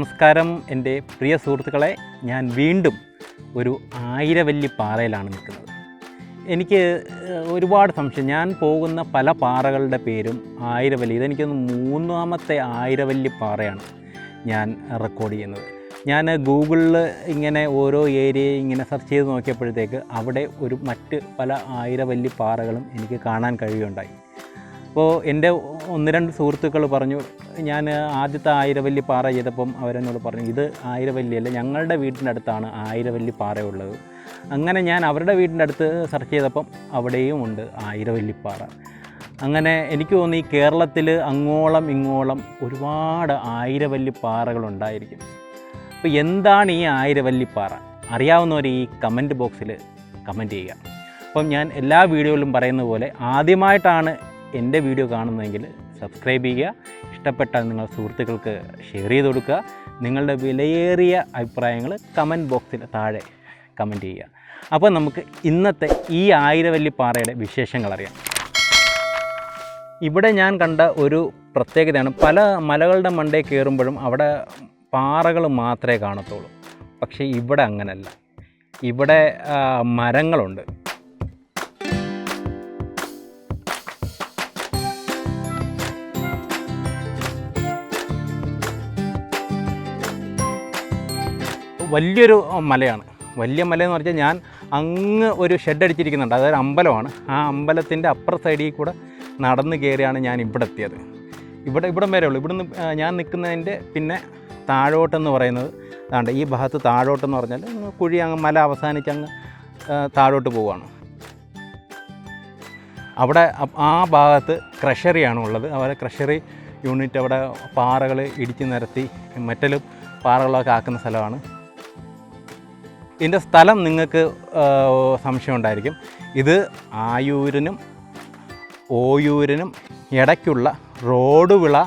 നമസ്കാരം എന്റെ പ്രിയ സുഹൃത്തുക്കളെ. ഞാൻ വീണ്ടും ഒരു ആയിരവല്ലി പാറയിലാണ് നിൽക്കുന്നത്. എനിക്ക് ഒരുപാട് സംശയം. ഞാൻ പോകുന്ന പല പാറകളുടെ പേരും ആയിരവല്ലി. ഇതെനിക്കൊന്ന് മൂന്നാമത്തെ ആയിരവല്ലി പാറയാണ് ഞാൻ റെക്കോർഡ് ചെയ്യുന്നത്. ഞാൻ ഗൂഗിളിൽ ഇങ്ങനെ ഓരോ ഏരിയ ഇങ്ങനെ സെർച്ച് ചെയ്ത് നോക്കിയപ്പോഴത്തേക്ക് അവിടെ ഒരു മറ്റ് പല ആയിരവല്ലി പാറകളും എനിക്ക് കാണാൻ കഴിയുകയുണ്ടായി. അപ്പോൾ എന്റെ ഒന്ന് രണ്ട് സുഹൃത്തുക്കൾ പറഞ്ഞു ഞാൻ ആദ്യത്തെ ആയിരവല്ലി പാറ ചെയ്തപ്പം അവരെന്നോട് പറഞ്ഞു ഇത് ആയിരവല്ലിയല്ല ഞങ്ങളുടെ വീടിന്റെ അടുത്താണ് ആയിരവല്ലി പാറയുള്ളത്. അങ്ങനെ ഞാൻ അവരുടെ വീടിന്റെ അടുത്ത് സെർച്ച് ചെയ്തപ്പം അവിടെയും ഉണ്ട് ആയിരവല്ലി പാറ. അങ്ങനെ എനിക്ക് തോന്നി കേരളത്തിൽ അങ്ങോളം ഇങ്ങോളം ഒരുപാട് ആയിരവല്ലി പാറകളുണ്ടായിരിക്കും. അപ്പോൾ എന്താണ് ഈ ആയിരവല്ലി പാറ? അറിയാവുന്നവർ ഈ കമന്റ് ബോക്സിൽ കമന്റ് ചെയ്യുക. അപ്പം ഞാൻ എല്ലാ വീഡിയോയിലും പറയുന്ന പോലെ ആദ്യമായിട്ടാണ് എന്റെ വീഡിയോ കാണുന്നതെങ്കിൽ സബ്സ്ക്രൈബ് ചെയ്യുക. ഇഷ്ടപ്പെട്ടാൽ നിങ്ങൾ സുഹൃത്തുക്കൾക്ക് ഷെയർ ചെയ്ത് കൊടുക്കുക. നിങ്ങളുടെ വിലയേറിയ അഭിപ്രായങ്ങൾ കമന്റ് ബോക്സിൽ താഴെ കമന്റ് ചെയ്യുക. അപ്പോൾ നമുക്ക് ഇന്നത്തെ ഈ ആയിരവല്ലി പാറയുടെ വിശേഷങ്ങൾ അറിയാം. ഇവിടെ ഞാൻ കണ്ട ഒരു പ്രത്യേകതയാണ്. പല മലകളുടെ മണ്ടേ കയറുമ്പോഴും അവിടെ പാറകൾ മാത്രമേ കാണത്തുള്ളൂ. പക്ഷേ ഇവിടെ അങ്ങനല്ല. ഇവിടെ മരങ്ങളുണ്ട്. വലിയൊരു മലയാണ്. വലിയ മല എന്ന് പറഞ്ഞാൽ ഞാൻ അങ്ങ് ഒരു ഷെഡ് അടിച്ചിരിക്കുന്നുണ്ട്. അതൊരു അമ്പലമാണ്. ആ അമ്പലത്തിന്റെ അപ്പുറ സൈഡിൽ കൂടെ നടന്ന് കയറിയാണ് ഞാൻ ഇവിടെ എത്തിയത്. ഇവിടെ ഇവിടം വരെ ഉള്ളൂ. ഇവിടുന്ന് ഞാൻ നിൽക്കുന്നതിന്റെ പിന്നെ താഴോട്ടെന്ന് പറയുന്നത് അതാണ്ട് ഈ ഭാഗത്ത് താഴോട്ടെന്ന് പറഞ്ഞാൽ കുഴി അങ്ങ് മല അവസാനിച്ച് അങ്ങ് താഴോട്ട് പോവുകയാണ്. അവിടെ ആ ഭാഗത്ത് ക്രഷറിയാണ് ഉള്ളത്. അവിടെ ക്രഷറി യൂണിറ്റ് അവിടെ പാറകൾ ഇടിച്ച് നിരത്തി മെറ്റലും പാറകളൊക്കെ ആക്കുന്ന സ്ഥലമാണ്. ഇതിന്റെ സ്ഥലം നിങ്ങൾക്ക് സംശയം ഉണ്ടായിരിക്കും. ഇത് ആയൂരിനും ഓയൂരിനും ഇടയ്ക്കുള്ള റോഡ് വിള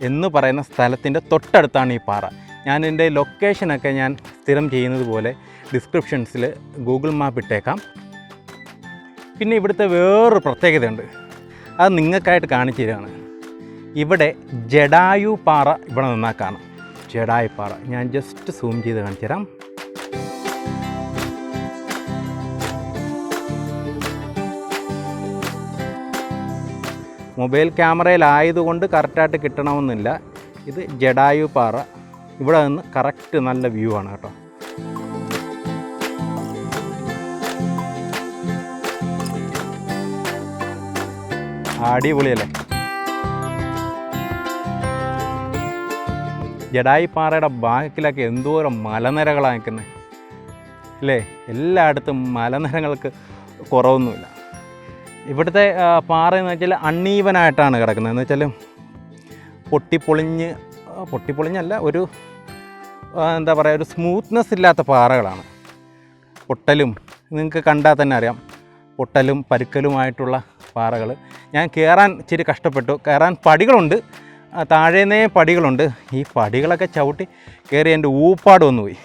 എന്ന് പറയുന്ന സ്ഥലത്തിന്റെ തൊട്ടടുത്താണ് ഈ പാറ. ഞാൻ എന്റെ ലൊക്കേഷനൊക്കെ ഞാൻ സ്ഥിരം ചെയ്യുന്നത് പോലെ ഡിസ്ക്രിപ്ഷൻസിൽ ഗൂഗിൾ മാപ്പ് ഇട്ടേക്കാം. പിന്നെ ഇവിടുത്തെ വേറൊരു പ്രത്യേകതയുണ്ട്. അത് നിങ്ങൾക്കായിട്ട് കാണിച്ചു തരികയാണ് ഇവിടെ ജഡായു പാറ ഇവിടെ നന്നാക്കാണ് കാണാം. ജഡായു പാറ. ഞാൻ ജസ്റ്റ് സൂം ചെയ്ത് കാണിച്ചു തരാം. മൊബൈൽ ക്യാമറയിലായതുകൊണ്ട് കറക്റ്റായിട്ട് കിട്ടണമെന്നില്ല. ഇത് ജഡായു പാറ. ഇവിടെ നിന്ന് കറക്റ്റ് നല്ല വ്യൂ ആണ് കേട്ടോ. അടിപൊളിയല്ലേ? ജഡായി പാറയുടെ ബാക്കിലൊക്കെ എന്തോരം മലനിരകളാണ് നിൽക്കുന്നത്. അല്ലേ? എല്ലായിടത്തും മലനിരകൾക്ക് കുറവൊന്നുമില്ല. ഇവിടുത്തെ പാറ എന്ന് വെച്ചാൽ അണ്ണീവനായിട്ടാണ് കിടക്കുന്നത്. എന്ന് വെച്ചാൽ പൊട്ടിപ്പൊളിഞ്ഞ് പൊട്ടിപ്പൊളിഞ്ഞല്ല ഒരു എന്താ പറയുക ഒരു സ്മൂത്ത്നെസ് ഇല്ലാത്ത പാറകളാണ്. പൊട്ടലും നിങ്ങൾക്ക് കണ്ടാൽ തന്നെ അറിയാം പൊട്ടലും പരുക്കലുമായിട്ടുള്ള പാറകൾ. ഞാൻ കയറാൻ ഇച്ചിരി കഷ്ടപ്പെട്ടു. കയറാൻ പടികളുണ്ട്. താഴേന്നേ പടികളുണ്ട്. ഈ പടികളൊക്കെ ചവിട്ടി കയറി എന്റെ ഊപ്പാട് വന്നു പോയി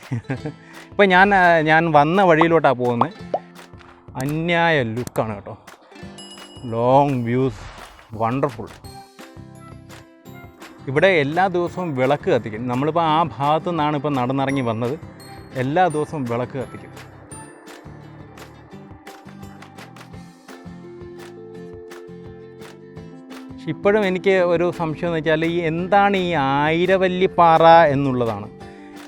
ഇപ്പം ഞാൻ ഞാൻ വന്ന വഴിയിലോട്ടാണ് പോകുന്നത്. അന്യായ ലുക്കാണ് കേട്ടോ. ലോങ് വ്യൂസ് വണ്ടർഫുൾ ഇവിടെ എല്ലാ ദിവസവും വിളക്ക് കത്തിക്കും. നമ്മളിപ്പോൾ ആ ഭാഗത്തു നിന്നാണ് ഇപ്പോൾ നടന്നിറങ്ങി വന്നത്. എല്ലാ ദിവസവും വിളക്ക് കത്തിക്കും. ഇപ്പോഴും എനിക്ക് ഒരു സംശയം എന്ന് വെച്ചാൽ ഈ എന്താണ് ഈ ആയിരവല്ലിപ്പാറ എന്നുള്ളതാണ്.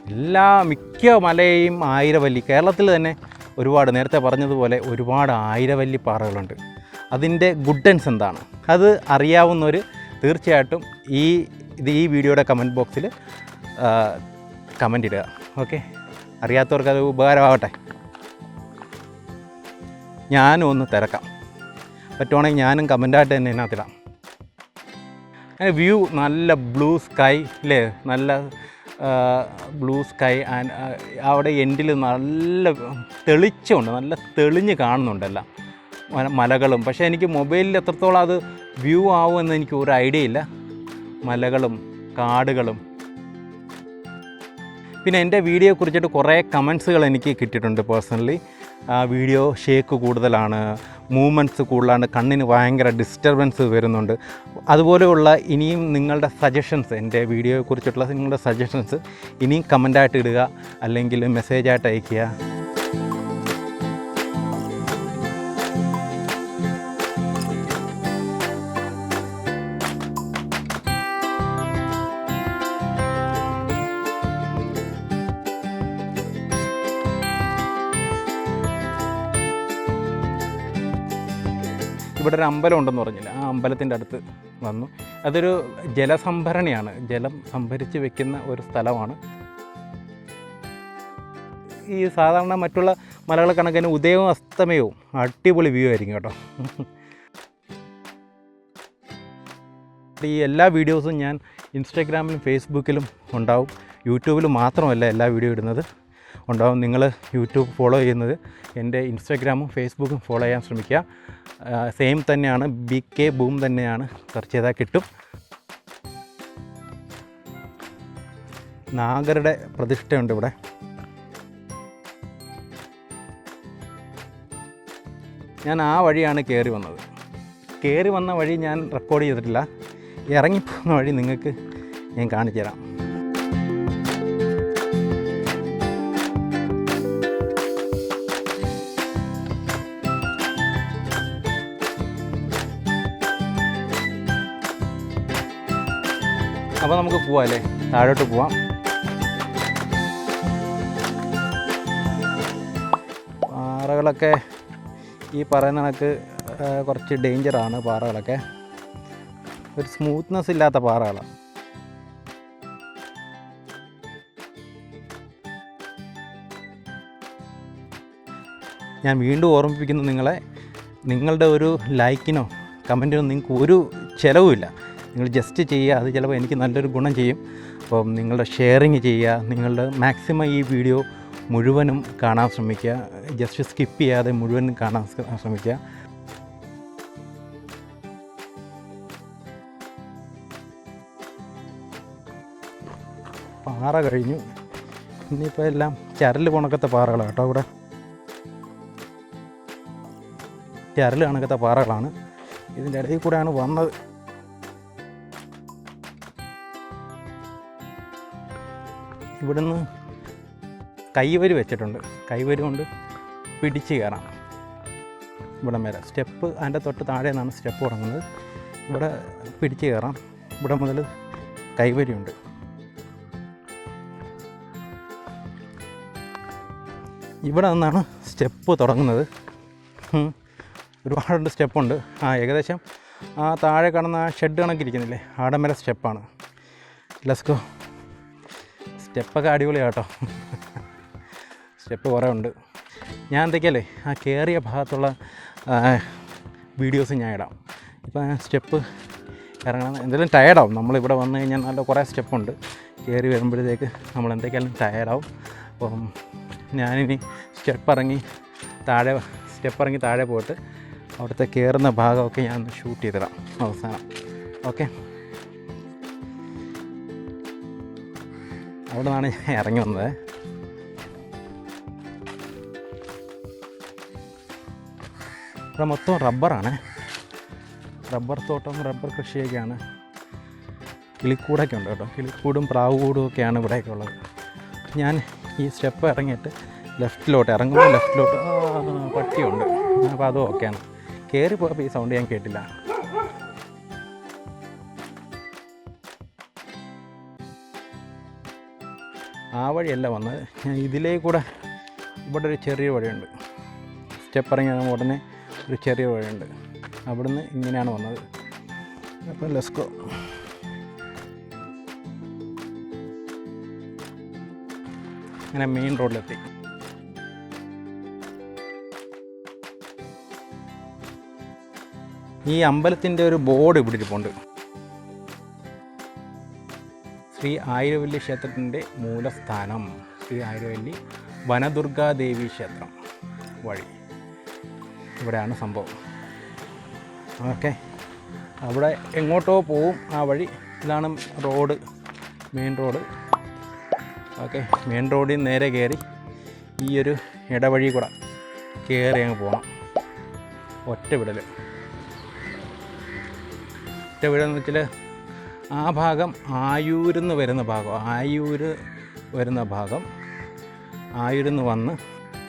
എല്ലാ മിക്ക മലയും ആയിരവല്ലി. കേരളത്തിൽ തന്നെ ഒരുപാട് നേരത്തെ പറഞ്ഞതുപോലെ ഒരുപാട് ആയിരവല്ലി പാറകളുണ്ട് അതിന്റെ ഗുഡൻസ് എന്താണ്? അത് അറിയാവുന്നവർ തീർച്ചയായിട്ടും ഈ ഇത് ഈ വീഡിയോയുടെ കമന്റ് ബോക്സിൽ കമന്റ് ഇടുക. ഓക്കെ അറിയാത്തവർക്ക് അത് ഉപകാരമാവട്ടെ. ഞാനും ഒന്ന് തിരക്കാം. പറ്റുവാണെങ്കിൽ ഞാനും കമന്റായിട്ട് തന്നെ ഇതിനകത്തിടാം വ്യൂ നല്ല ബ്ലൂ സ്കൈ അല്ലേ നല്ല ബ്ലൂ സ്കൈ ആൻഡ് അവിടെ എൻഡിൽ നല്ല തെളിച്ചമുണ്ട്. നല്ല തെളിഞ്ഞ് കാണുന്നുണ്ടെല്ലാം മലകളും. പക്ഷേ എനിക്ക് മൊബൈലിൽ എത്രത്തോളം അത് വ്യൂ ആവുമെന്ന് എനിക്ക് ഒരു ഐഡിയ ഇല്ല. മലകളും കാടുകളും. പിന്നെ എന്റെ വീഡിയോ കുറിച്ചിട്ട് കുറേ കമൻസുകൾ എനിക്ക് കിട്ടിയിട്ടുണ്ട് പേഴ്സണലി. വീഡിയോ ഷേക്ക് കൂടുതലാണ് മൂവ്മെന്റ്സ് കൂടുതലാണ് കണ്ണിന് ഭയങ്കര ഡിസ്റ്റർബൻസ് വരുന്നുണ്ട്. അതുപോലെയുള്ള ഇനിയും നിങ്ങളുടെ സജഷൻസ് എന്റെ വീഡിയോയെക്കുറിച്ചുള്ള നിങ്ങളുടെ സജഷൻസ് ഇനിയും കമന്റായിട്ട് ഇടുക അല്ലെങ്കിൽ മെസ്സേജായിട്ട് അയയ്ക്കുക. ഇവിടെ ഒരു അമ്പലം ഉണ്ടെന്ന് പറഞ്ഞില്ല? ആ അമ്പലത്തിന്റെ അടുത്ത് വന്നു. അതൊരു ജലസംഭരണിയാണ്. ജലം സംഭരിച്ച് വെക്കുന്ന ഒരു സ്ഥലമാണ്. ഈ സാധാരണ മറ്റുള്ള മലകളെ കണക്കിന് ഉദയവും അസ്തമയവും അടിപൊളി വ്യൂ ആയിരിക്കും കേട്ടോ. ഈ എല്ലാ വീഡിയോസും ഞാൻ ഇൻസ്റ്റാഗ്രാമിലും ഫേസ്ബുക്കിലും ഉണ്ടാവും. യൂട്യൂബിൽ മാത്രമല്ല എല്ലാ വീഡിയോ ഇടുന്നത്. ഉണ്ടാവും. നിങ്ങൾ യൂട്യൂബ് ഫോളോ ചെയ്യുന്നത്. എന്റെ ഇൻസ്റ്റാഗ്രാമും ഫേസ്ബുക്കും ഫോളോ ചെയ്യാൻ ശ്രമിക്കുക. സെയിം തന്നെയാണ്. ബി കെ ബൂം തന്നെയാണ്. സെർച്ച് ചെയ്താൽ കിട്ടും. നാഗരുടെ പ്രതിഷ്ഠയുണ്ട് ഇവിടെ. ഞാൻ ആ വഴിയാണ് കയറി വന്നത്. കയറി വന്ന വഴി ഞാൻ റെക്കോർഡ് ചെയ്തിട്ടില്ല. ഇറങ്ങിപ്പോകുന്ന വഴി നിങ്ങൾക്ക് ഞാൻ കാണിച്ചു തരാം അപ്പോൾ നമുക്ക് പോവാം അല്ലേ താഴോട്ട് പോവാം. പാറകളൊക്കെ ഈ പറയുന്ന കണക്ക് കുറച്ച് ഡേഞ്ചറാണ് പാറകളൊക്കെ. ഒരു സ്മൂത്ത്നെസ് ഇല്ലാത്ത പാറകളാണ് ഞാൻ വീണ്ടും ഓർമ്മിപ്പിക്കുന്നു നിങ്ങളെ നിങ്ങളുടെ ഒരു ലൈക്കിനോ കമന്റിനോ നിങ്ങൾക്ക് ഒരു ചിലവുമില്ല. നിങ്ങൾ ജസ്റ്റ് ചെയ്യുക അത് ചിലപ്പോൾ എനിക്ക് നല്ലൊരു ഗുണം ചെയ്യും. അപ്പം നിങ്ങളുടെ ഷെയറിങ് ചെയ്യുക നിങ്ങളുടെ മാക്സിമം ഈ വീഡിയോ മുഴുവനും കാണാൻ ശ്രമിക്കുക. ജസ്റ്റ് സ്കിപ്പ് ചെയ്യാതെ മുഴുവനും കാണാൻ ശ്ര- ശ്രമിക്കുക. പാറ കഴിഞ്ഞു. ഇനിയിപ്പോൾ എല്ലാം ചരൽ കണക്കത്തെ പാറകളാണ് കേട്ടോ ഇവിടെ. ചരൽ കണക്കത്തെ പാറകളാണ്. ഇതിന്റെ ഇടയിൽ കൂടെയാണ് വന്നത്. ഇവിടുന്ന് കൈവരി വെച്ചിട്ടുണ്ട്. കൈവരി കൊണ്ട് പിടിച്ച് കയറാം. ഇവിടെ വരെ സ്റ്റെപ്പ് അതിന്റെ തൊട്ട് താഴെ നിന്നാണ് സ്റ്റെപ്പ് തുടങ്ങുന്നത്. ഇവിടെ പിടിച്ച് കയറാം. ഇവിടെ മുതൽ കൈവരിയുണ്ട് ഇവിടെ നിന്നാണ് സ്റ്റെപ്പ് തുടങ്ങുന്നത്. ഒരുപാട് സ്റ്റെപ്പുണ്ട്. ആ ഏകദേശം ആ താഴെ കാണുന്ന ആ ഷെഡ് കണക്കിരിക്കുന്നില്ലേ? ആടം വരെ സ്റ്റെപ്പാണ്. ലെസ്കോ. സ്റ്റെപ്പൊക്കെ അടിപൊളിയാണ് കേട്ടോ സ്റ്റെപ്പ് കുറേ ഉണ്ട്. ഞാൻ എന്തൊക്കെയല്ലേ ആ കയറിയ ഭാഗത്തുള്ള വീഡിയോസ് ഞാൻ ഇടാം. ഇപ്പം സ്റ്റെപ്പ് ഇറങ്ങണം. എന്തെങ്കിലും ടയർഡാവും നമ്മളിവിടെ വന്നു കഴിഞ്ഞാൽ നല്ല കുറേ സ്റ്റെപ്പുണ്ട്. കയറി വരുമ്പോഴത്തേക്ക് നമ്മൾ എന്തൊക്കെയാലും ടയർഡാവും അപ്പം ഞാനിനി സ്റ്റെപ്പ് ഇറങ്ങി താഴെ സ്റ്റെപ്പ് ഇറങ്ങി താഴെ പോയിട്ട് അവിടുത്തെ കയറുന്ന ഭാഗമൊക്കെ ഞാൻ ഷൂട്ട് ചെയ്തിടാം. അവസാനം. ഓക്കെ അവിടെ നിന്നാണ് ഞാൻ ഇറങ്ങി വന്നത്. ഇവിടെ മൊത്തം റബ്ബറാണ്. റബ്ബർ തോട്ടം റബ്ബർ കൃഷിയൊക്കെയാണ്. കിളിക്കൂടൊക്കെ ഉണ്ട് കേട്ടോ. കിളിക്കൂടും പ്രാവുകൂടും ഒക്കെയാണ് ഇവിടെയൊക്കെ ഉള്ളത്. ഞാൻ ഈ സ്റ്റെപ്പ് ഇറങ്ങിയിട്ട് ലെഫ്റ്റിലോട്ട് ഇറങ്ങുമ്പോൾ ലെഫ്റ്റിലോട്ട് പട്ടിയുണ്ട്. അപ്പോൾ അതും ഓക്കെയാണ് കയറി പോയപ്പോൾ ഈ സൗണ്ട് ഞാൻ കേട്ടില്ല. ആ വഴിയല്ല വന്നത്. ഞാൻ ഇതിലേ കൂടെ ഇവിടെ ഒരു ചെറിയ വഴിയുണ്ട്. സ്റ്റെപ്പ് ഇറങ്ങി ഉടനെ ഒരു ചെറിയ വഴിയുണ്ട്. അവിടുന്ന് ഇങ്ങനെയാണ് വന്നത്. അപ്പോൾ ലെസ്കോ അങ്ങനെ മെയിൻ റോഡിലെത്തി ഈ അമ്പലത്തിന്റെ ഒരു ബോർഡ് ഇവിടെ ഇരിപ്പുണ്ട്. ശ്രീ ആയിരവല്ലി ക്ഷേത്രത്തിന്റെ മൂലസ്ഥാനം. ശ്രീ ആയിരവല്ലി വനദുർഗാദേവി ക്ഷേത്രം വഴി. ഇവിടെയാണ് സംഭവം. ഓക്കെ. അവിടെ എങ്ങോട്ടോ പോവും ആ വഴി. ഇതാണ് road main road. Okay. Main റോഡിൽ നേരെ കയറി ഈ ഒരു ഇടവഴി കൂടെ കയറി അങ്ങ് പോകണം ഒറ്റ ഒറ്റ വിടൽ എന്ന് വെച്ചാൽ ആ ഭാഗം ആയൂരിന്ന് വരുന്ന ഭാഗം ആയൂര് വരുന്ന ഭാഗം ആയൂരിന്ന് വന്ന്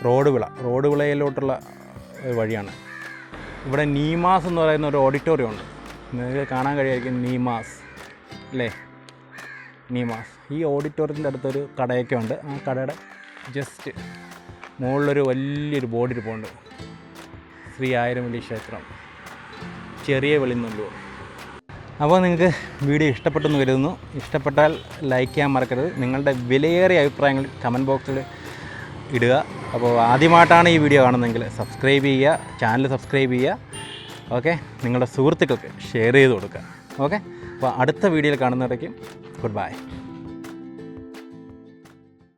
റോഡ് വിള റോഡ് വിളയിലോട്ടുള്ള വഴിയാണ്. ഇവിടെ നീമാസ് എന്ന് പറയുന്ന ഒരു ഓഡിറ്റോറിയം ഉണ്ട്. നിങ്ങൾക്ക് കാണാൻ കഴിയായിരിക്കും നീമാസ് അല്ലേ? നീമാസ്. ഈ ഓഡിറ്റോറിയത്തിന്റെ അടുത്തൊരു കടയൊക്കെ ഉണ്ട്. ആ കടയുടെ ജസ്റ്റ് മുകളിലൊരു വലിയൊരു ബോർഡ് ഇരിപ്പുണ്ട് ശ്രീ ആയിരമല്ലി ക്ഷേത്രം. ചെറിയ വെളിന്നുള്ളൂർ അപ്പോൾ നിങ്ങൾക്ക് വീഡിയോ ഇഷ്ടപ്പെട്ടെന്ന് കരുതുന്നു. ഇഷ്ടപ്പെട്ടാൽ ലൈക്ക് ചെയ്യാൻ മറക്കരുത്. നിങ്ങളുടെ വിലയേറിയ അഭിപ്രായങ്ങൾ കമന്റ് ബോക്സിൽ ഇടുക. അപ്പോൾ ആദ്യമായിട്ടാണ് ഈ വീഡിയോ കാണുന്നതെങ്കിൽ സബ്സ്ക്രൈബ് ചെയ്യുക ചാനൽ സബ്സ്ക്രൈബ് ചെയ്യുക. ഓക്കെ നിങ്ങളുടെ സുഹൃത്തുക്കൾക്ക് ഷെയർ ചെയ്ത് കൊടുക്കുക. ഓക്കെ അപ്പോൾ അടുത്ത വീഡിയോയിൽ കാണുന്നവരേക്കും ഗുഡ് ബൈ